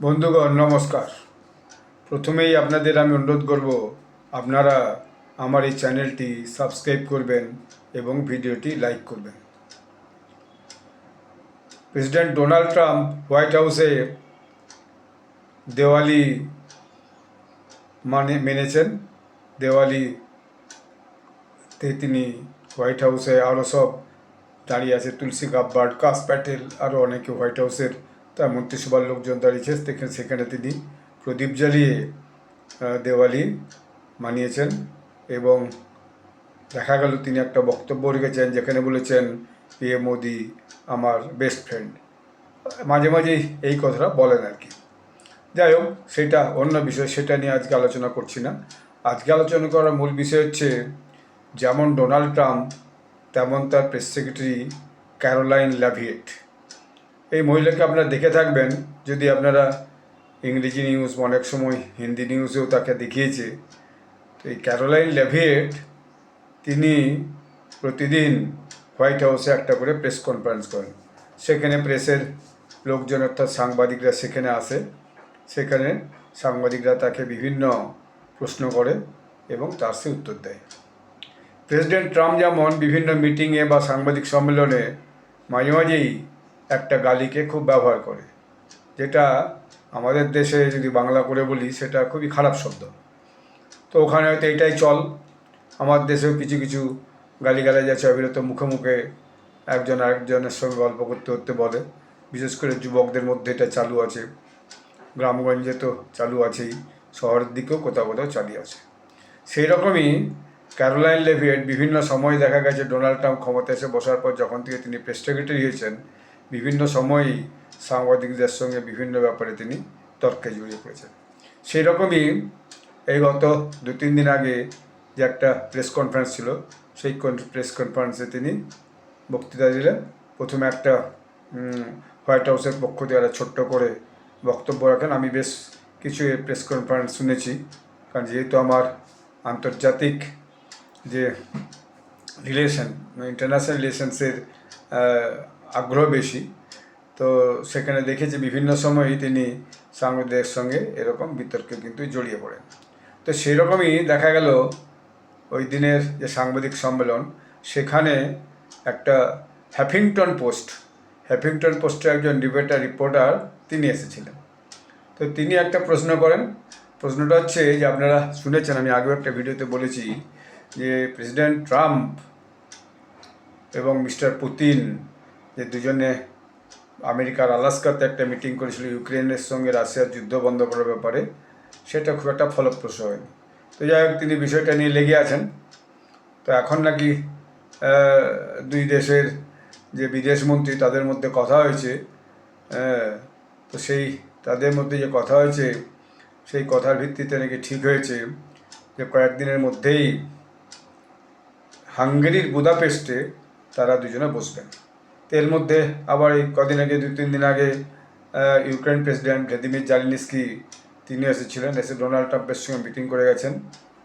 বন্ধুগণ, নমস্কার। প্রথমেই আপনাদের আমি অনুরোধ করব, আপনারা আমার এই চ্যানেলটি সাবস্ক্রাইব করবেন এবং ভিডিওটি লাইক করবেন। প্রেসিডেন্ট ডোনাল্ড ট্রাম্প হোয়াইট হাউসে দেওয়ালি মানে মেনেছেন। দেওয়ালিতে তিনি হোয়াইট হাউসে আরও সব দাঁড়িয়ে আছে। তুলসী গাব্বার কাস প্যাটেল আরও অনেকে হোয়াইট হাউসের তার মন্ত্রিসভার লোকজন দাঁড়িয়েছে সেখানে সেখানে তিনি প্রদীপ জ্বালিয়ে দেওয়ালি মানিয়েছেন এবং দেখা গেল তিনি একটা বক্তব্য রেখেছেন যেখানে বলেছেন পি এ মোদি আমার বেস্ট ফ্রেন্ড মাঝে মাঝেই এই কথাটা বলেন আর কি। যাই হোক, সেটা অন্য বিষয়, সেটা নিয়ে আজকে আলোচনা করছি না। আজকে আলোচনা করার মূল বিষয় হচ্ছে, যেমন ডোনাল্ড ট্রাম্প, তেমন তার প্রেস সেক্রেটারি ক্যারোলাইন ল্যাভিয়েট এই মহিলাকে আপনারা দেখে থাকবেন, যদি আপনারা ইংরেজি নিউজ অনেক সময় হিন্দি নিউজেও তাকে দেখিয়েছে। তো এই ক্যারোলাইন লেভিয়েট তিনি প্রতিদিন হোয়াইট হাউসে একটা করে প্রেস কনফারেন্স করেন। সেখানে প্রেসের লোকজন, অর্থাৎ সাংবাদিকরা সেখানে আসে। সেখানে সাংবাদিকরা তাকে বিভিন্ন প্রশ্ন করে এবং তার সে উত্তর দেয়। প্রেসিডেন্ট ট্রাম্প যেমন বিভিন্ন মিটিংয়ে বা সাংবাদিক সম্মেলনে মাঝে মাঝেই একটা গালিকে খুব ব্যবহার করে। যেটা আমাদের দেশে যদি বাংলা করে বলি, সেটা খুবই খারাপ শব্দ। তো ওখানে হয়তো এটাই চল। আমার দেশেও কিছু কিছু গালিগালাজ আছে। অবিরত মুখে মুখে একজন আরেকজনের সঙ্গে গল্প করতে করতে বলে। বিশেষ করে যুবকদের মধ্যে এটা চালু আছে। গ্রামগঞ্জে তো চালু আছেই। শহরের দিকেও কোথাও কোথাও চালিয়ে আছে। সেই রকমই ক্যারোলাইন লেভিয়েট বিভিন্ন সময় দেখা গেছে ডোনাল্ড ট্রাম্প ক্ষমতা এসে বসার পর যখন থেকে তিনি প্রেস সেক্রেটারি হয়েছেন বিভিন্ন সময়ই সাংবাদিকদের সঙ্গে বিভিন্ন ব্যাপারে তিনি তর্কে জড়িয়ে পড়েছেন। সেই রকমই এই গত দু তিন দিন আগে যে একটা প্রেস কনফারেন্স ছিল, সেই প্রেস কনফারেন্সে তিনি বক্তৃতা দিলেন। প্রথমে একটা হোয়াইট হাউসের পক্ষ থেকে একটা ছোট্ট করে বক্তব্য রাখেন। আমি বেশ কিছু প্রেস কনফারেন্স শুনেছি, কারণ যেহেতু আমার আন্তর্জাতিক যে রিলেশন ইন্টারন্যাশনাল রিলেশনসের আগ্রহ বেশি। তো সেখানে দেখেছি বিভিন্ন সময়ই তিনি সাংবাদিকদের সঙ্গে এরকম বিতর্কে কিন্তু জড়িয়ে পড়েন। তো সেই রকমই দেখা গেল ওই দিনের যে সাংবাদিক সম্মেলন, সেখানে একটা হ্যাফিংটন পোস্ট, হ্যাফিংটন পোস্টের একজন ডিবেটার রিপোর্টার তিনি এসেছিলেন। তো তিনি একটা প্রশ্ন করেন। প্রশ্নটা হচ্ছে যে আপনারা শুনেছেন, আমি আগেও একটা ভিডিওতে বলেছি যে প্রেসিডেন্ট ট্রাম্প এবং মিস্টার পুতিন যে দুজনে আমেরিকার আলাস্কাতে একটা মিটিং করেছিল ইউক্রেনের সঙ্গে রাশিয়ার যুদ্ধ বন্ধ করার ব্যাপারে, সেটা খুব একটা ফলপ্রসূ হয়নি। তো যাই হোক, তিনি বিষয়টা নিয়ে লেগে আছেন। তো এখন নাকি দুই দেশের যে বিদেশ মন্ত্রী তাদের মধ্যে কথা হয়েছে তো সেই তাদের মধ্যে যে কথা হয়েছে, সেই কথার ভিত্তিতে নাকি ঠিক হয়েছে যে কয়েকদিনের মধ্যেই হাঙ্গেরির বুদাপেস্টে তারা দুজনে বসবেন। এর মধ্যে আবার এই কদিন আগে দু তিন দিন আগে ইউক্রেন প্রেসিডেন্ট ভ্লাদিমির জালিনিস্কি তিনি এসেছিলেন। এসে ডোনাল্ড ট্রাম্পের সঙ্গে মিটিং করে গেছেন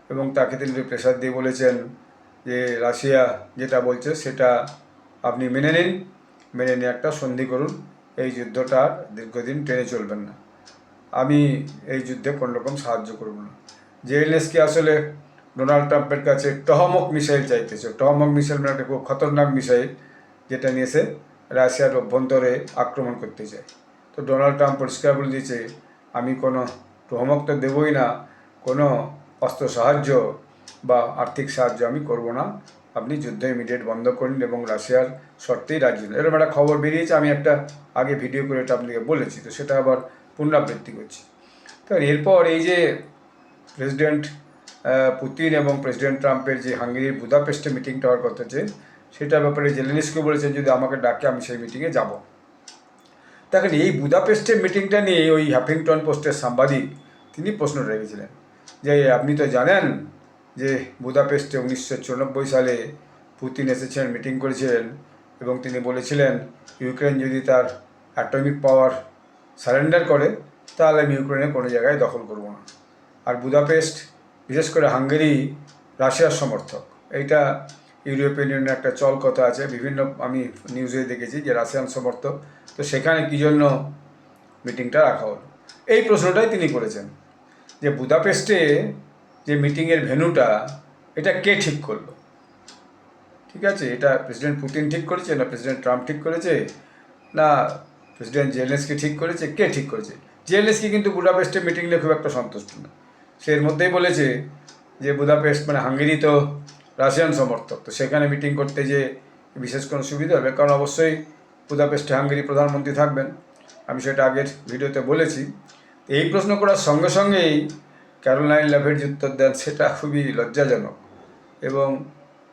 এবং তাকে তিনি প্রেশার দিয়ে বলেছেন যে রাশিয়া যেটা বলছে সেটা আপনি মেনে নিন। মেনে নিয়ে একটা সন্ধি করুন। এই যুদ্ধটা দীর্ঘদিন টেনে চলবেন না। আমি এই যুদ্ধে কোনো রকম সাহায্য করব না। জেলেনস্কি আসলে ডোনাল্ড ট্রাম্পের কাছে টহমক মিসাইল চাইতেছে। টহমক মিসাইল মানে একটা খুব খতরনাক মিসাইল। যেটা নিয়ে এসে রাশিয়ার অভ্যন্তরে আক্রমণ করতে চায়। তো ডোনাল্ড ট্রাম্প পরিষ্কার বলে দিয়েছে, আমি কোনো টহমক তো দেবই না, কোনো অস্ত্র সাহায্য বা আর্থিক সাহায্য আমি করব না। আপনি যুদ্ধ ইমিডিয়েট বন্ধ করুন এবং রাশিয়ার শর্তেই রাজি হন। এরকম একটা খবর বেরিয়েছে, আমি একটা আগে ভিডিও করে এটা আপনাকে বলেছি, তো সেটা আবার পুনরাবৃত্তি করছি। তো এরপর এই যে প্রেসিডেন্ট পুতিন এবং প্রেসিডেন্ট ট্রাম্পের যে হাঙ্গেরির বুদাপেস্টে মিটিংটা হওয়ার কথা আছে সেটার ব্যাপারে জেলেনিসকে বলেছেন যদি আমাকে ডাকে, আমি সেই মিটিংয়ে যাব। দেখেন, এই বুদাপেস্টের মিটিংটা নিয়ে ওই হ্যাফিংটন পোস্টের সাংবাদিক, তিনি প্রশ্ন রেখেছিলেন যে, আপনি তো জানেন যে বুদাপেস্টে উনিশশো চুরানব্বই সালে পুতিন এসেছিলেন মিটিং করেছিলেন এবং তিনি বলেছিলেন, ইউক্রেন যদি তার অ্যাটমিক পাওয়ার সারেন্ডার করে, তাহলে আমি ইউক্রেনে কোনো জায়গায় দখল করব না। আর বুদাপেস্ট, বিশেষ করে হাঙ্গেরি, রাশিয়ার সমর্থক। এইটা ইউরোপিয়ান ইউনিয়নের একটা চল কথা আছে, বিভিন্ন আমি নিউজে দেখেছি যে রাশিয়ান সমর্থক। তো সেখানে কী জন্য মিটিংটা রাখা হলো? এই প্রশ্নটাই তিনি করেছেন, যে বুদাপেস্টে যে মিটিংয়ের ভেন্যুটা, এটা কে ঠিক করল? ঠিক আছে, এটা প্রেসিডেন্ট পুতিন ঠিক করেছে, না প্রেসিডেন্ট ট্রাম্প ঠিক করেছে, না প্রেসিডেন্ট জেএলএসকে ঠিক করেছে, কে ঠিক করেছে? জেএলএসকে কিন্তু বুদাপেস্টে মিটিং নিয়ে খুব একটা সন্তুষ্ট না। সে এর মধ্যেই বলেছে যে বুদাপেস্ট মানে হাঙ্গেরি তো রাশিয়ান সমর্থক। তো সেখানে মিটিং করতে যে বিশেষ কোনো সুবিধা হবে, কারণ অবশ্যই বুদাপেস্টে হাঙ্গেরি প্রধানমন্ত্রী থাকবেন। আমি সেটা আগের ভিডিওতে বলেছি। এই প্রশ্ন করার সঙ্গে সঙ্গেই ক্যারোলাইন ল্যাভের যে উত্তর দেন, সেটা খুবই লজ্জাজনক এবং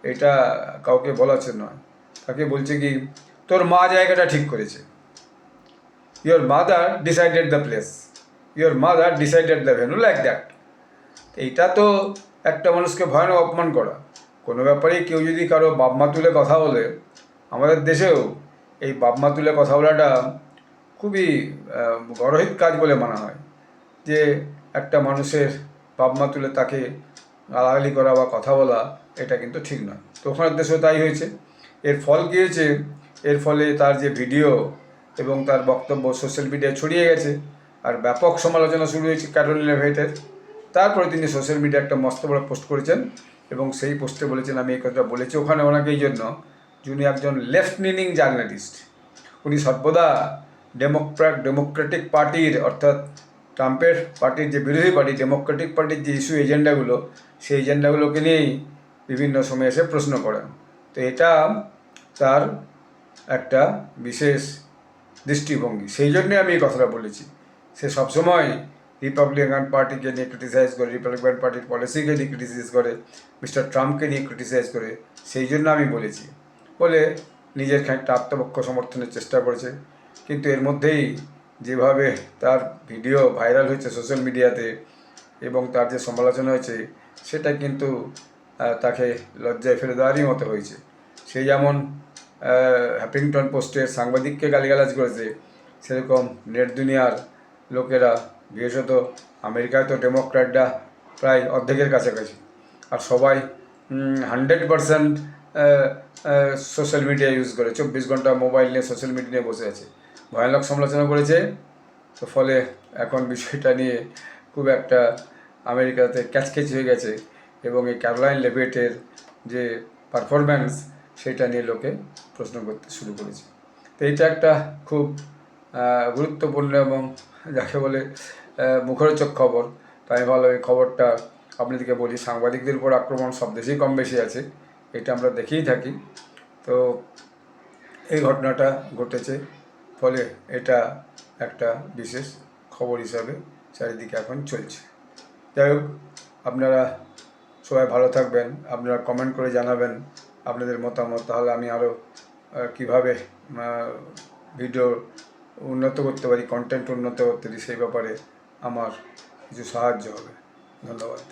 এটা কাউকে বলা বলাচ্ছে নয়। তাকে বলছে কি, তোর মা জায়গাটা ঠিক করেছে। Your mother decided the place your mother decided the venue like that এইটা তো একটা মানুষকে ভয়ানক অপমান করা। কোনো ব্যাপারে কেউ যদি কারও বাপমা তুলে কথা বলে, আমাদের দেশেও এই বাপমা তুলে কথা বলাটা খুবই গরহিত কাজ বলে মানা হয়। যে একটা মানুষের বাপমা তুলে তাকে গালাগালি করা বা কথা বলা, এটা কিন্তু ঠিক নয়। তো ওখানের দেশেও তাই হয়েছে। এর ফল কী হয়েছে? এর ফলে তার যে ভিডিও এবং তার বক্তব্য সোশ্যাল মিডিয়ায় ছড়িয়ে গেছে আর ব্যাপক সমালোচনা শুরু হয়েছে ক্যারোলিনা ভেটের তারপরে তিনি সোশ্যাল মিডিয়া একটা মস্ত বড় পোস্ট করেছেন। এবং সেই পোস্টে বলেছেন, আমি এই কথাটা বলেছি ওখানে ওনাকে এই জন্য। যিনি একজন লেফট লিনিং জার্নালিস্ট। উনি সর্বদা ডেমোক্র্যাট ডেমোক্রেটিক পার্টির, অর্থাৎ ট্রাম্পের পার্টির যে বিরোধী পার্টি, ডেমোক্রেটিক পার্টির যে ইস্যু এজেন্ডাগুলো, সেই এজেন্ডাগুলোকে নিয়েই বিভিন্ন সময় এসে প্রশ্ন করেন। তো এটা তার একটা বিশেষ দৃষ্টিভঙ্গি। সেই জন্যে আমি এই কথাটা বলেছি। সে সবসময় রিপাবলিকান পার্টিকে নিয়ে ক্রিটিসাইজ করে রিপাবলিকান পার্টির পলিসিকে নিয়ে ক্রিটিসাইজ করে মিস্টার ট্রাম্পকে নিয়ে ক্রিটিসাইজ করে, সেই জন্য আমি বলেছি। বলে নিজের খানিকটা আত্মপক্ষ সমর্থনের চেষ্টা করেছে। কিন্তু এর মধ্যেই যেভাবে তার ভিডিও ভাইরাল হয়েছে সোশ্যাল মিডিয়াতে এবং তার যে সমালোচনা হয়েছে, সেটা কিন্তু তাকে লজ্জায় ফেলে দেওয়ারই মতো হয়েছে। সে যেমন হ্যাপিংটন পোস্টের সাংবাদিককে গালিগালাজ করেছে, সেরকম নেট দুনিয়ার লোকেরা বিশেষত আমেরিকায় তো ডেমোক্র্যাটরা প্রায় অর্ধেকের কাছাকাছি। আর সবাই hundred percent social media use করে। চব্বিশ ঘণ্টা মোবাইল নিয়ে, সোশ্যাল মিডিয়া নিয়ে বসে আছে। ভয়ানক সমালোচনা করেছে। তো ফলে এখন বিষয়টা নিয়ে খুব একটা আমেরিকাতে ক্যাচকেচি হয়ে গেছে এবং এই ক্যারোলাইন লেভেটের যে পারফরম্যান্স, সেটা নিয়ে লোকে প্রশ্ন করতে শুরু করেছে। তো এইটা একটা খুব গুরুত্বপূর্ণ এবং যাকে বলে মুখরোচক খবর। তাই ভালো এই খবরটা আপনাদেরকে বলি। সাংবাদিকদের উপর আক্রমণ সব দেশেই কম বেশি আছে, এটা আমরা দেখেই থাকি। তো এই ঘটনাটা ঘটেছে, ফলে এটা একটা বিশেষ খবর হিসাবে চারিদিকে এখন চলছে। যাই হোক, আপনারা সবাই ভালো থাকবেন, আপনারা কমেন্ট করে জানাবেন আপনাদের মতামত। তাহলে আমি আরও কীভাবে ভিডিও উন্নত করতে পারি কন্টেন্ট উন্নত করতে পারি সেই ব্যাপারে আমার কিছু সাহায্য হবে ধন্যবাদ